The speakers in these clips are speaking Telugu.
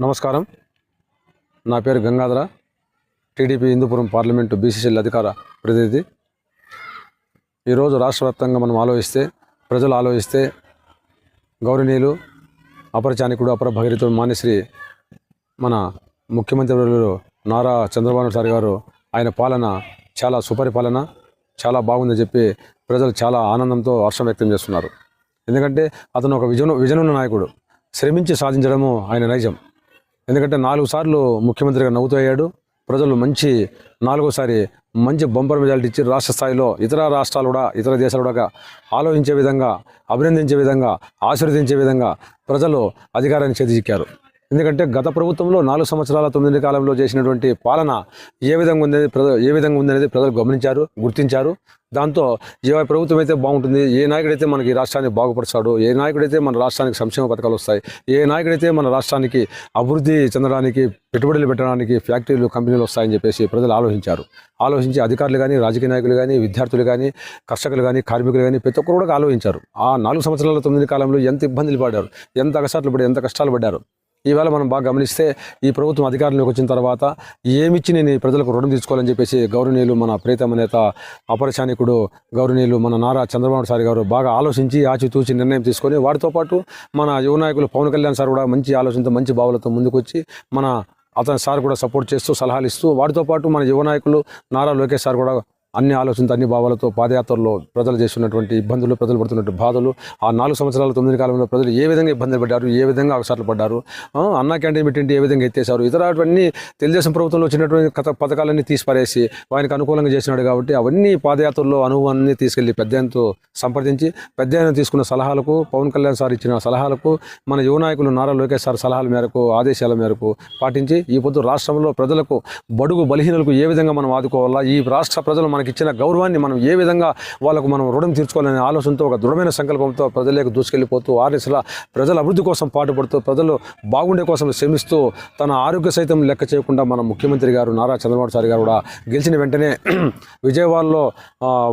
నమస్కారం. నా పేరు Gangadhara. TDP Hindupuram parliament BCCL అధికార ప్రతినిధి. ఈరోజు రాష్ట్ర వ్యాప్తంగా మనం ఆలోచిస్తే ప్రజలు ఆలోచిస్తే గౌరవనీయులు అపరచానికుడు అపర భగీరథుడు మాన్యశ్రీ మన ముఖ్యమంత్రి నారా చంద్రబాబు సార్ గారు ఆయన పాలన చాలా సుపరిపాలన చాలా బాగుందని చెప్పి ప్రజలు చాలా ఆనందంతో హర్షం వ్యక్తం చేస్తున్నారు. ఎందుకంటే అతను ఒక విజన్ విజనున్న నాయకుడు. శ్రమించి సాధించడము ఆయన నైజం. ఎందుకంటే నాలుగు సార్లు ముఖ్యమంత్రిగా నవ్వుతూ అయ్యాడు. ప్రజలు మంచి నాలుగోసారి మంచి బంపర్ మెజాలిటీ ఇచ్చి రాష్ట్ర స్థాయిలో ఇతర రాష్ట్రాలు కూడా ఇతర దేశాలు కూడా ఆలోచించే విధంగా అభినందించే విధంగా ఆశీర్వదించే విధంగా ప్రజలు అధికారాన్ని చేతిచిక్కారు ఎందుకంటే గత ప్రభుత్వంలో నాలుగు సంవత్సరాల తొమ్మిది కాలంలో చేసినటువంటి పాలన ఏ విధంగా ఉందనేది ఏ విధంగా ఉందనేది ప్రజలు గమనించారు గుర్తించారు. దాంతో ఏ ప్రభుత్వం అయితే బాగుంటుంది. ఏ నాయకుడైతే మనకి ఈ రాష్ట్రాన్ని బాగుపరుస్తాడు ఏ నాయకుడైతే మన రాష్ట్రానికి సంక్షేమ పథకాలు వస్తాయి ఏ నాయకుడైతే మన రాష్ట్రానికి అభివృద్ధి చెందడానికి పెట్టుబడులు పెట్టడానికి ఫ్యాక్టరీలు కంపెనీలు వస్తాయని చెప్పేసి ప్రజలు ఆలోచించారు. ఆలోచించి అధికారులు కానీ రాజకీయ నాయకులు కానీ విద్యార్థులు కానీ కర్షకులు కానీ కార్మికులు కానీ ప్రతి ఒక్కరు కూడా ఆలోచించారు. ఆ నాలుగు సంవత్సరాల తొమ్మిది కాలంలో ఎంత ఇబ్బందులు పడ్డారు ఎంత కష్టాలు పడి ఎంత కష్టాలు పడ్డారు. ఈవేళ మనం బాగా గమనిస్తే ఈ ప్రభుత్వం అధికారంలోకి వచ్చిన తర్వాత ఏమిచ్చి నేను ఈ ప్రజలకు రుణం తీసుకోవాలని చెప్పేసి గౌరవనీయులు మన ప్రీతమ నేత అపరచానికుడు గౌరవనీయులు మన నారా చంద్రబాబు సార్ గారు బాగా ఆలోచించి ఆచితూచి నిర్ణయం తీసుకొని వాటితో పాటు మన యువ నాయకులు పవన్ కళ్యాణ్ సార్ కూడా మంచి ఆలోచనతో మంచి భావాలతో ముందుకొచ్చి మన అతని సార్ కూడా సపోర్ట్ చేస్తూ సలహాలు ఇస్తూ వాటితో పాటు మన యువ నాయకులు నారా లోకేష్ సార్ కూడా అన్ని ఆలోచనతో అన్ని భావాలతో పాదయాత్రలో ప్రజలు చేస్తున్నటువంటి ఇబ్బందులు ప్రజలు పడుతున్నటువంటి బాధలు ఆ నాలుగు సంవత్సరాల తొమ్మిది కాలంలో ప్రజలు ఏ విధంగా ఇబ్బందులు పడ్డారు ఏ విధంగా అవసరాలు పడ్డారు అన్న అన్నా క్యాంటీన్ పెట్టింటి ఏ విధంగా ఎత్తేసారు ఇతరవన్నీ తెలుగుదేశం ప్రభుత్వంలో వచ్చినటువంటి కథ పథకాలన్నీ తీసిపారేసి ఆయనకు అనుకూలంగా చేసినాడు కాబట్టి అవన్నీ పాదయాత్రలో అనుభవాన్ని తీసుకెళ్ళి పెద్దయనతో సంప్రదించి పెద్దయన తీసుకున్న సలహాలకు పవన్ కళ్యాణ్ సార్ ఇచ్చిన సలహాలకు మన యువ నాయకులు నారా లోకేష్ సార్ సలహాల మేరకు ఆదేశాల మేరకు పాటించి ఈ పొద్దు రాష్ట్రంలో ప్రజలకు బడుగు బలహీనలకు ఏ విధంగా మనం ఆదుకోవాలా ఈ రాష్ట్ర ప్రజలు మనకి ఇచ్చిన గౌరవాన్ని మనం ఏ విధంగా వాళ్ళకు మనం రుణం తీర్చుకోవాలనే ఆలోచనతో ఒక దృఢమైన సంకల్పంతో ప్రజలకు దూసుకెళ్ళిపోతూ ఆర్ఎస్ల ప్రజల అభివృద్ధి కోసం పాటుపడుతూ ప్రజలు బాగుండే కోసం శ్రమిస్తూ తన ఆరోగ్య సైతం లెక్క చేయకుండా మన ముఖ్యమంత్రి గారు నారా చంద్రబాబు సార్ గారు కూడా గెలిచిన వెంటనే విజయవాడలో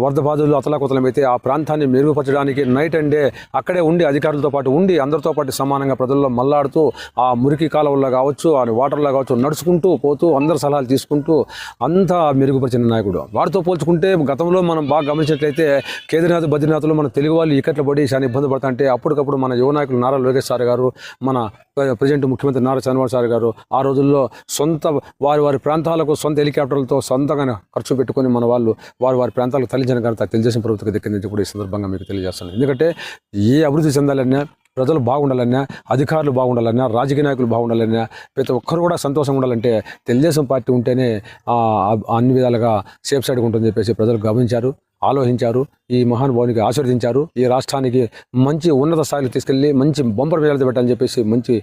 వరద బాధలు అతలాకుతలమైతే ఆ ప్రాంతాన్ని మెరుగుపరచడానికి నైట్ అండ్ డే అక్కడే ఉండి అధికారులతో పాటు ఉండి అందరితో పాటు సమానంగా ప్రజల్లో మల్లాడుతూ ఆ మురికి కాలువల్లో కావచ్చు ఆ వాటర్లో కావచ్చు నడుచుకుంటూ పోతూ అందరి సలహాలు తీసుకుంటూ అంతా మెరుగుపరిచిన నాయకుడు. వారితో పోల్చుకుంటే గతంలో మనం బాగా గమనించినట్లయితే కేదార్నాథ్ బద్రీనాథ్లో మన తెలుగు వాళ్ళు ఇక్కట్లు పడి చాలా ఇబ్బంది పడుతుంటే అప్పటికప్పుడు మన యువ నాయకులు నారా లోకేష్ సార్ గారు మన ప్రజెంట్ ముఖ్యమంత్రి నారా చంద్రబాబు సార్ గారు ఆ రోజుల్లో సొంత వారి వారి ప్రాంతాలకు సొంత హెలికాప్టర్లతో సొంతంగా ఖర్చు పెట్టుకొని మన వాళ్ళు వారి వారి ప్రాంతాలకు తరలించిన ఘనత తెలుగుదేశం ప్రభుత్వం దగ్గర నుంచి కూడా ఈ సందర్భంగా మీకు తెలియజేస్తున్నాను. ఎందుకంటే ఏ అభివృద్ధి చెందాలన్నా ప్రజలు బాగుండాలన్నా అధికారులు బాగుండాలన్నా రాజకీయ నాయకులు బాగుండాలన్నా ప్రతి ఒక్కరు కూడా సంతోషంగా ఉండాలంటే తెలుగుదేశం పార్టీ ఉంటేనే అన్ని విధాలుగా సేఫ్ సైడ్గా ఉంటుందని చెప్పేసి ప్రజలు గమనించారు ఆలోచించారు. ఈ మహానుభావునికి ఆశీర్వదించారు. ఈ రాష్ట్రానికి మంచి ఉన్నత స్థాయిలో తీసుకెళ్ళి మంచి బొంపర్ మెజార్టీ పెట్టాలని చెప్పేసి మంచి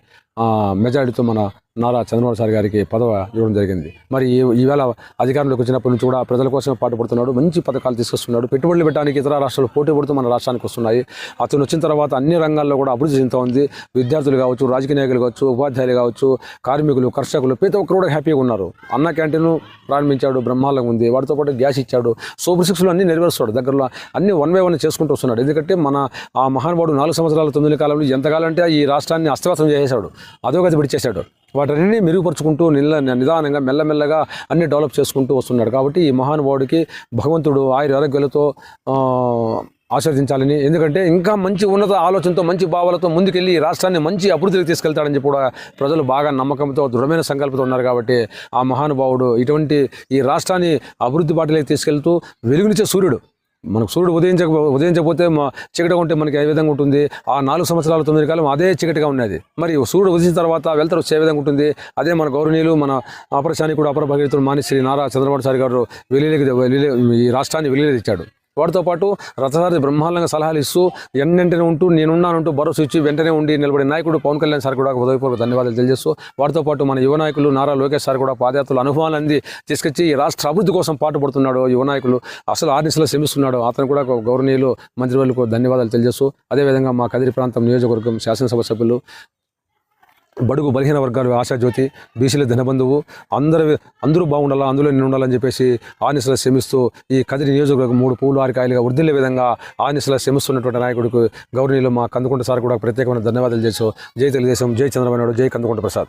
మెజార్టీతో మెజారిటీతో మన నారా చంద్రబాబు సార్ గారికి పదవ ఇవ్వడం జరిగింది. మరి ఈవేళ అధికారంలోకి వచ్చినప్పటి నుంచి కూడా ప్రజల కోసం పాటుపడుతున్నాడు మంచి పథకాలు తీసుకొస్తున్నాడు పెట్టుబడులు పెట్టడానికి ఇతర రాష్ట్రాలు పోటీ పడుతూ మన రాష్ట్రానికి వస్తున్నాయి. అతను వచ్చిన తర్వాత అన్ని రంగాల్లో కూడా అభివృద్ధి చెందుతూ ఉంది. విద్యార్థులు కావచ్చు రాజకీయ నాయకులు కావచ్చు ఉపాధ్యాయులు కావచ్చు కార్మికులు కర్షకులు ప్రతి ఒక్కరు కూడా హ్యాపీగా ఉన్నారు. అన్న క్యాంటీన్ ప్రారంభించాడు బ్రహ్మాండంగా ఉంది. వాటితో పాటు గ్యాస్ ఇచ్చాడు. సూపర్ సిక్స్లు అన్ని నెరవేరుస్తాడు. దగ్గరలో అన్ని వన్ బై వన్ చేసుకుంటూ వస్తున్నాడు. ఎందుకంటే మన ఆ మహానుభావుడు నాలుగు సంవత్సరాల తొమ్మిది కాలంలో ఎంతకాలంటే అంటే ఈ రాష్ట్రాన్ని అస్తవ్యస్తం చేసేశాడు. అదోగతి విడిచేశాడు. వాటన్ని మెరుగుపరుచుకుంటూ నిల్ల నిదానంగా మెల్లమెల్లగా అన్ని డెవలప్ చేసుకుంటూ వస్తున్నాడు. కాబట్టి ఈ మహానుభావుడికి భగవంతుడు ఆయుర ఆరోగ్యాలతో ఆశీర్దించాలని ఎందుకంటే ఇంకా మంచి ఉన్నత ఆలోచనతో మంచి భావాలతో ముందుకెళ్ళి ఈ రాష్ట్రాన్ని మంచి అభివృద్ధికి తీసుకెళ్తాడని చెప్పి కూడా ప్రజలు బాగా నమ్మకంతో దృఢమైన సంకల్పంతో ఉన్నారు కాబట్టి ఆ మహానుభావుడు ఇటువంటి ఈ రాష్ట్రాన్ని అభివృద్ధి బాటలోకి తీసుకెళ్తూ వెలుగునిచ్చే సూర్యుడు. మనకు సూర్యుడు ఉదయించక ఉదయించకపోతే మా ఉంటే మనకి ఏ విధంగా ఉంటుంది? ఆ నాలుగు సంవత్సరాల తొమ్మిది కాలం అదే చీకటిగా ఉన్నది. మరి సూర్యుడు ఉదయించిన తర్వాత వెళ్తారు వచ్చే విధంగా ఉంటుంది. అదే మన గౌరవనీయులు మన అపరశానికుడు అపర భగీరథుడు మాని శ్రీ నారా చంద్రబాబు సార్ గారు వెలిలేకి ఈ రాష్ట్రాన్ని వెలిలేదిచ్చాడు వాటితో పాటు రథసారి బ్రహ్మాండంగా సలహాలు ఇస్తూ ఎన్నెంటనే ఉంటూ నేనున్నానంటూ భరోసా ఇచ్చి వెంటనే ఉండి నిలబడే నాయకుడు పవన్ కళ్యాణ్ సార్ కూడా ఉదయపూర్వక ధన్యవాదాలు తెలియజేస్తూ వాటితో పాటు మన యువ నాయకులు నారా లోకేష్ సార్ కూడా పాదయాత్రలు అనుభవాలు అంది తీసుకొచ్చి ఈ రాష్ట్ర అభివృద్ధి కోసం పాటుపడుతున్నాడు యువ నాయకులు. అసలు ఆర్నిసలో శ్రమిస్తున్నాడు. అతను కూడా ఒక గౌరవనీయులు మంత్రివర్లకు ధన్యవాదాలు తెలియజేస్తూ అదేవిధంగా మా కదిరి ప్రాంతం నియోజకవర్గం శాసనసభ సభ్యులు బడుగు బలహీన వర్గాలు ఆశాజ్యోతి బీసీల ధనబంధువు అందరు అందరూ బాగుండాలా అందులో నేను ఉండాలని చెప్పేసి ఆనిసల శ్రమిస్తూ ఈ కదిరి నియోజకవర్గం మూడు పూలు ఆరికాయలుగా వృద్ధిల్లే విధంగా ఆనిసల శ్రమిస్తున్నటువంటి నాయకుడికి గౌరవనీయులు మా కందుకుంట సార్ కూడా ప్రత్యేకమైన ధన్యవాదాలు చేస్తూ జై తెలుగుదేశం జై చంద్రబాబు నాయుడు జై కందుకుంట ప్రసాద్.